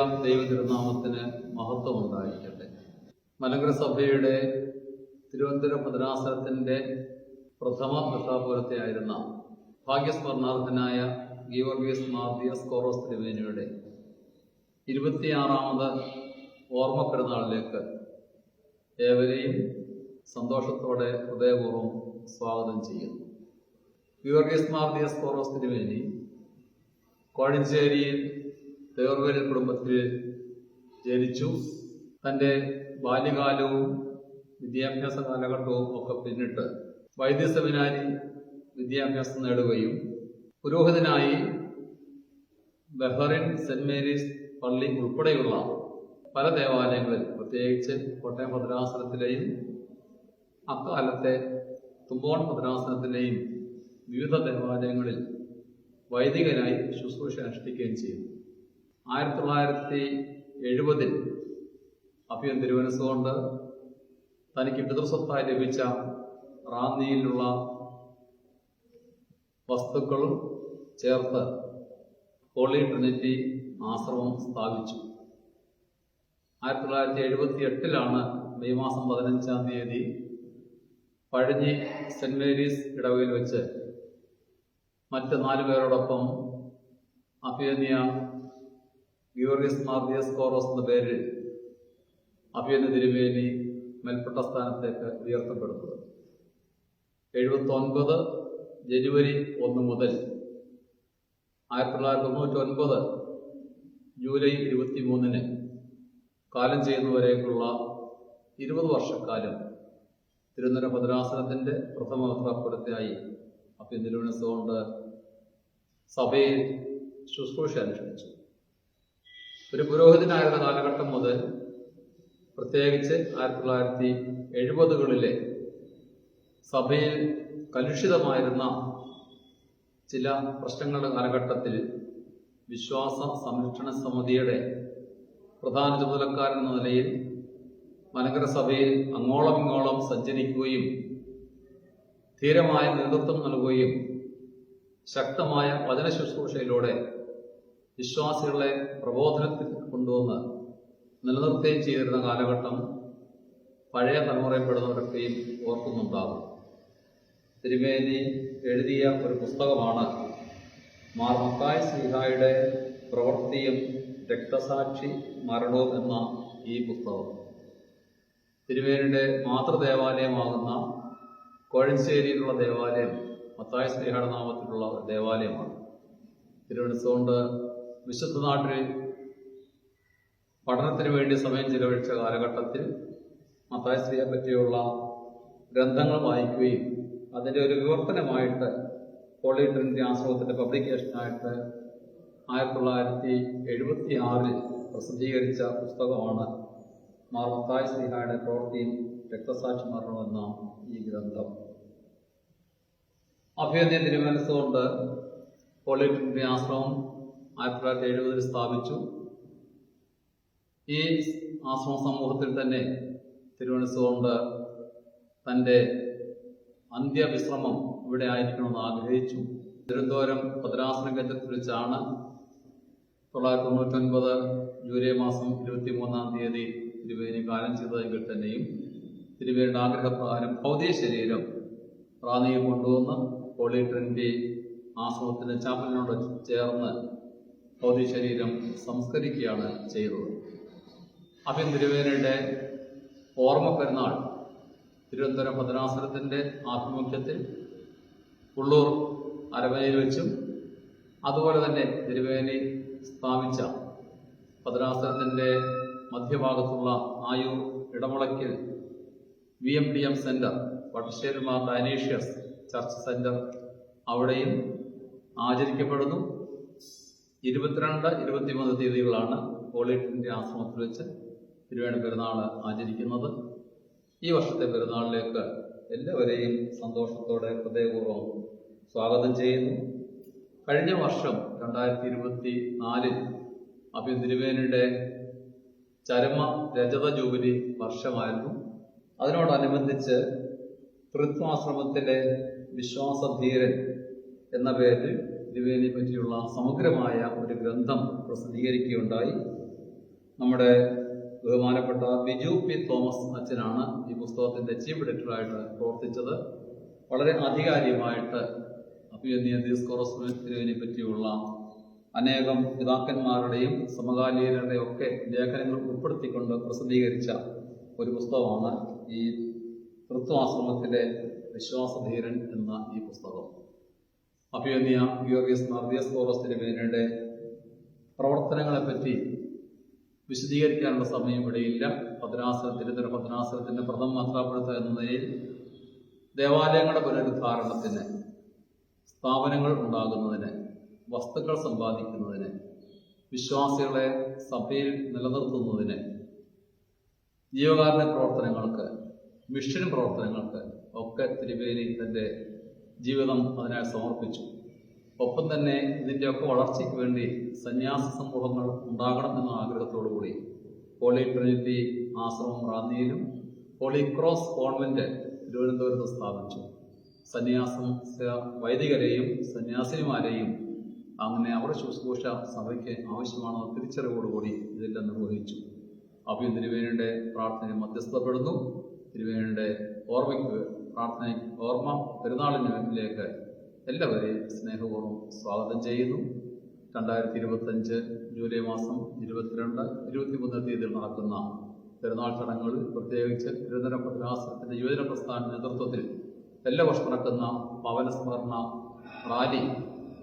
ദൈവ തിരുനാമത്തിന് മഹത്വം ഉണ്ടായിരിക്കട്ടെ. മലങ്കര സഭയുടെ തിരുവനന്തപുരം ഭദ്രാസനത്തിന്റെ പ്രഥമ മെത്രാപുരത്തെയായിരുന്ന ഭാഗ്യസ്മരണാർത്ഥനായ ഗീവർഗീസ് മാർദിയസ് കോറോസ് തിരുവേനിയുടെ ഇരുപത്തിയാറാമത് ഓർമ്മ പെരുന്നാളിലേക്ക് ഏവരെയും സന്തോഷത്തോടെ ഹൃദയപൂർവം സ്വാഗതം ചെയ്യുന്നു. ഗീവർഗീസ് മാർദിയസ് കോറോസ് തിരുവേനി കോഴഞ്ചേരിയിൽ തേർവേലിൽ കുടുംബത്തിൽ ജനിച്ചു. തന്റെ ബാല്യകാലവും വിദ്യാഭ്യാസ കാലഘട്ടവും ഒക്കെ പിന്നിട്ട് വൈദ്യ സെമിനാരി വിദ്യാഭ്യാസം നേടുകയും പുരോഹിതനായി ബഹറിൻ സെന്റ് മേരീസ് പള്ളി ഉൾപ്പെടെയുള്ള പല ദേവാലയങ്ങളിൽ പ്രത്യേകിച്ച് കോട്ടയം ഭദ്രാസനത്തിലെയും അക്കാലത്തെ തുമ്പോൺ ഭദ്രാസനത്തിലെയും വിവിധ ദേവാലയങ്ങളിൽ വൈദികനായി ശുശ്രൂഷ അനുഷ്ഠിക്കുകയും ചെയ്തു ആയിരത്തി തൊള്ളായിരത്തി എഴുപതിൽ അഭ്യം തിരുവനന്തപുരം തനിക്ക് പിതൃസ്വത്തായി ലഭിച്ച റാന്നിയിലുള്ള വസ്തുക്കളും ചേർത്ത് ഹോളി ട്രിനിറ്റി ആശ്രമം സ്ഥാപിച്ചു. ആയിരത്തി തൊള്ളായിരത്തി എഴുപത്തി എട്ടിലാണ് മെയ് മാസം പതിനഞ്ചാം തീയതി പഴഞ്ഞി സെന്റ് മേരീസ് ഇടവയിൽ വെച്ച് മറ്റ് നാലു പേരോടൊപ്പം അഭിയന്യ ഗിയോറിയസ് മാർദിയസ് കോറോസ് എന്ന പേരിൽ അഭിയന്ന തിരുമേനി മേൽപ്പെട്ട സ്ഥാനത്തേക്ക് ഉയർത്തപ്പെടുന്നത്. എഴുപത്തി ഒൻപത് ജനുവരി ഒന്ന് മുതൽ ആയിരത്തി തൊള്ളായിരത്തി തൊണ്ണൂറ്റി ഒൻപത് ജൂലൈ ഇരുപത്തി മൂന്നിന് കാലം ചെയ്യുന്നവരേക്കുള്ള ഇരുപത് വർഷക്കാലം തിരുവനന്തപുരം ഭദ്രാസനത്തിന്റെ പ്രഥമ പത്രാപുരത്തെയായി അഭ്യം തിരുവനന്തപുരം സഭയിൽ ശുശ്രൂഷ അനുഷ്ഠിച്ചു. ഒരു പുരോഹിതനായിരുന്ന കാലഘട്ടം മുതൽ പ്രത്യേകിച്ച് ആയിരത്തി തൊള്ളായിരത്തി എഴുപതുകളിലെ സഭയിൽ കലുഷിതമായിരുന്ന ചില പ്രശ്നങ്ങളുടെ കാലഘട്ടത്തിൽ വിശ്വാസ സംരക്ഷണ സമിതിയുടെ പ്രധാന ചുമതലക്കാരൻ എന്ന നിലയിൽ മലങ്കര സഭയിൽ അങ്ങോളം ഇങ്ങോളം സഞ്ചരിക്കുകയും ധീരമായ നേതൃത്വം നൽകുകയും ശക്തമായ വചന ശുശ്രൂഷയിലൂടെ വിശ്വാസികളെ പ്രബോധനത്തിൽ കൊണ്ടുവന്ന് നിലനിർത്തുകയും ചെയ്തിരുന്ന കാലഘട്ടം പഴയ തലമുറയിൽപ്പെടുന്നവരൊക്കെയും ഓർക്കുന്നുണ്ടാകും. തിരുമേനി എഴുതിയ ഒരു പുസ്തകമാണ് മാർ മത്തായ് സിഹായുടെ പ്രവൃത്തിയും രക്തസാക്ഷി മരണവും എന്ന ഈ പുസ്തകം. തിരുമേനിയുടെ മാതൃദേവാലയമാകുന്ന കോഴഞ്ചേരിയിലുള്ള ദേവാലയം മത്തായ ശ്രീഹയുടെ നാമത്തിലുള്ള ദേവാലയമാണ്. തിരുവനന്തപുരത്ത് വിശുദ്ധ നാട്ടിൽ പഠനത്തിന് വേണ്ടി സമയം ചിലവഴിച്ച കാലഘട്ടത്തിൽ മത്തായ ശ്രീയെ പറ്റിയുള്ള ഗ്രന്ഥങ്ങൾ വായിക്കുകയും അതിന്റെ ഒരു വിവർത്തനമായിട്ട് ഹോളി ട്രിനിറ്റി ആശ്രമത്തിന്റെ പബ്ലിക്കേഷനായിട്ട് ആയിരത്തി തൊള്ളായിരത്തി എഴുപത്തി ആറിൽ പ്രസിദ്ധീകരിച്ച പുസ്തകമാണ് മാർ മത്തായ ശ്രീഹായുടെ പ്രവൃത്തിയും രക്തസാക്ഷി മരണമെന്ന ഈ ഗ്രന്ഥം. അഭ്യന്തര തിരുമനസ്സുകൊണ്ട് പോളിട്രിനിറ്റി ആശ്രമം ആയിരത്തി തൊള്ളായിരത്തി എഴുപതിൽ സ്ഥാപിച്ചു. ഈ ആശ്രമ സമൂഹത്തിൽ തന്നെ തിരുവനന്തപുരത്ത് തന്റെ അന്ത്യവിശ്രമം ഇവിടെ ആയിരിക്കണമെന്ന് ആഗ്രഹിച്ചു. തിരുവനന്തപുരം ഭദ്രാസന കേന്ദ്രത്തിൽ വെച്ചാണ് തൊള്ളായിരത്തി തൊണ്ണൂറ്റൊൻപത് ജൂലൈ മാസം ഇരുപത്തി മൂന്നാം തീയതി തിരുവേനി കാലം ചെയ്തതെങ്കിൽ തന്നെയും തിരുവേനിയുടെ ആഗ്രഹപ്രകാരം ഭൗതിക ശരീരം റാന്നിയിൽ കൊണ്ടുവന്ന് ഹോളി ട്രിനിറ്റി ആശ്രമത്തിന്റെ ചാപ്പലിനോട് ചേർന്ന് ഭൗതിക ശരീരം സംസ്കരിക്കുകയാണ് ചെയ്തത്. അഭ്യം തിരുവേനയുടെ ഓർമ്മ പെരുന്നാൾ തിരുവനന്തപുരം ഭദ്രാസനത്തിന്റെ ആഭിമുഖ്യത്തിൽ ഉള്ളൂർ അരവനയിൽ വെച്ചും അതുപോലെ തന്നെ തിരുവേനി സ്ഥാപിച്ച ഭദ്രാസനത്തിന്റെ മധ്യഭാഗത്തുള്ള Ayoor Edamulakkal V M D M centre Vattasseri Mar Dionysius church centre അവിടെയും ആചരിക്കപ്പെടുന്നു. ഇരുപത്തിരണ്ട് ഇരുപത്തിമൂന്ന് തീയതികളാണ് ഹോളി ആശ്രമത്തിൽ വെച്ച് തിരുവേണ പെരുന്നാൾ ആചരിക്കുന്നത്. ഈ വർഷത്തെ പെരുന്നാളിലേക്ക് എല്ലാവരെയും സന്തോഷത്തോടെ ഹൃദയപൂർവം സ്വാഗതം ചെയ്യുന്നു. കഴിഞ്ഞ വർഷം രണ്ടായിരത്തി ഇരുപത്തി നാലിൽ അഭ്യ തിരുവേനിയുടെ ചരമ രജത ജൂബിലി വർഷമായിരുന്നു. അതിനോടനുബന്ധിച്ച് തൃത്വാശ്രമത്തിലെ വിശ്വാസധീരൻ എന്ന പേരിൽ തിരുവേനിയെ പറ്റിയുള്ള സമഗ്രമായ ഒരു ഗ്രന്ഥം പ്രസിദ്ധീകരിക്കുകയുണ്ടായി. നമ്മുടെ ബഹുമാനപ്പെട്ട ബിജു പി തോമസ് അച്ഛനാണ് ഈ പുസ്തകത്തിന്റെ ചീഫ് എഡിറ്ററായിട്ട് പ്രവർത്തിച്ചത്. വളരെ ആധികാരികമായിട്ട് അഭിയന്യ ദീസ്കോറസ്റ്റിനെ പറ്റിയുള്ള അനേകം പിതാക്കന്മാരുടെയും സമകാലീനരുടെയും ഒക്കെ ലേഖനങ്ങൾ ഉൾപ്പെടുത്തിക്കൊണ്ട് പ്രസിദ്ധീകരിച്ച ഒരു പുസ്തകമാണ് ഈ തൃത്വാശ്രമത്തിലെ വിശ്വാസധീരൻ എന്ന ഈ പുസ്തകം. അഭിയന്യ ഗിയോർഗിയസ് മർദിയസ് കോറസ് പ്രവർത്തനങ്ങളെ പ്രവർത്തനങ്ങളെപ്പറ്റി വിശദീകരിക്കാനുള്ള സമയം ഇവിടെയില്ല ഭദ്രാസനം തിരുത്തര ഭദ്രാസനത്തിന്റെ പ്രഥമ മാത്രപ്പെടുത്തുക എന്ന നിലയിൽ ദേവാലയങ്ങളുടെ പുനരുദ്ധാരണത്തിന് സ്ഥാപനങ്ങൾ ഉണ്ടാകുന്നതിന് വസ്തുക്കൾ സമ്പാദിക്കുന്നതിന് വിശ്വാസികളെ സഭയിൽ നിലനിർത്തുന്നതിന് ജീവകാരുണ്യ പ്രവർത്തനങ്ങൾക്ക് മിഷൻ പ്രവർത്തനങ്ങൾക്ക് ഒക്കെ തിരുവേലി തന്റെ ജീവിതം അതിനായി സമർപ്പിച്ചു. ഒപ്പം തന്നെ ഇതിന്റെയൊക്കെ വളർച്ചയ്ക്ക് വേണ്ടി സന്യാസ സമൂഹങ്ങൾ ഉണ്ടാകണം എന്ന ആഗ്രഹത്തോടു കൂടി ഹോളി ട്രിനിറ്റി ആശ്രമം റാന്നിയിലും ഹോളി ക്രോസ് കോൺവെന്റ് തിരുവനന്തപുരത്ത് സ്ഥാപിച്ചു. സന്യാസം വൈദികരെയും സന്യാസിനിമാരെയും അങ്ങനെ അവരുടെ ശുശ്രൂഷ സഭയ്ക്ക് ആവശ്യമാണെന്ന തിരിച്ചറിവോടുകൂടി ഇതെല്ലാം നിർവഹിച്ചു. അഭിയും തിരുവേനയുടെ പ്രാർത്ഥന മധ്യസ്ഥപ്പെടുന്നു. തിരുവേനയുടെ ഓർമ്മയ്ക്ക് പ്രാർത്ഥന ഓർമ്മ പെരുന്നാളിലേക്ക് എല്ലാവരെയും സ്നേഹപൂർവം സ്വാഗതം ചെയ്യുന്നു. രണ്ടായിരത്തി ഇരുപത്തഞ്ച് ജൂലൈ മാസം ഇരുപത്തിരണ്ട് ഇരുപത്തിമൂന്ന് തീയതിയിൽ നടക്കുന്ന പെരുന്നാൾ ചടങ്ങുകളിൽ പ്രത്യേകിച്ച് തിരുവനന്തപുരം ഭദ്രാസനത്തിന്റെ യുവജന പ്രസ്ഥാന നേതൃത്വത്തിൽ എല്ലാ വർഷം നടക്കുന്ന പവനസ്മരണ റാലി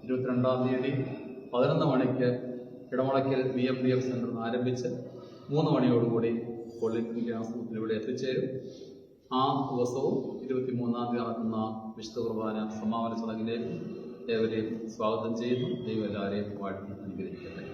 ഇരുപത്തിരണ്ടാം തീയതി പതിനൊന്ന് മണിക്ക് Edamulakkal B M D F സെന്ററിൽ നിന്ന് ആരംഭിച്ച് മൂന്ന് മണിയോടുകൂടി പോളിടെക്നിക് ഗ്യാസ് ഇവിടെ എത്തിച്ചേരും. ആ ദിവസവും ഇരുപത്തിമൂന്നാം തീയതി നടക്കുന്ന വിശുദ്ധ കുർബാന സമാപന ചടങ്ങിലേക്ക് ഏവരെയും സ്വാഗതം ചെയ്യുന്നു. ദൈവം എല്ലാവരെയും വാഴ്ത്തി അനുഗ്രഹിക്കട്ടെ.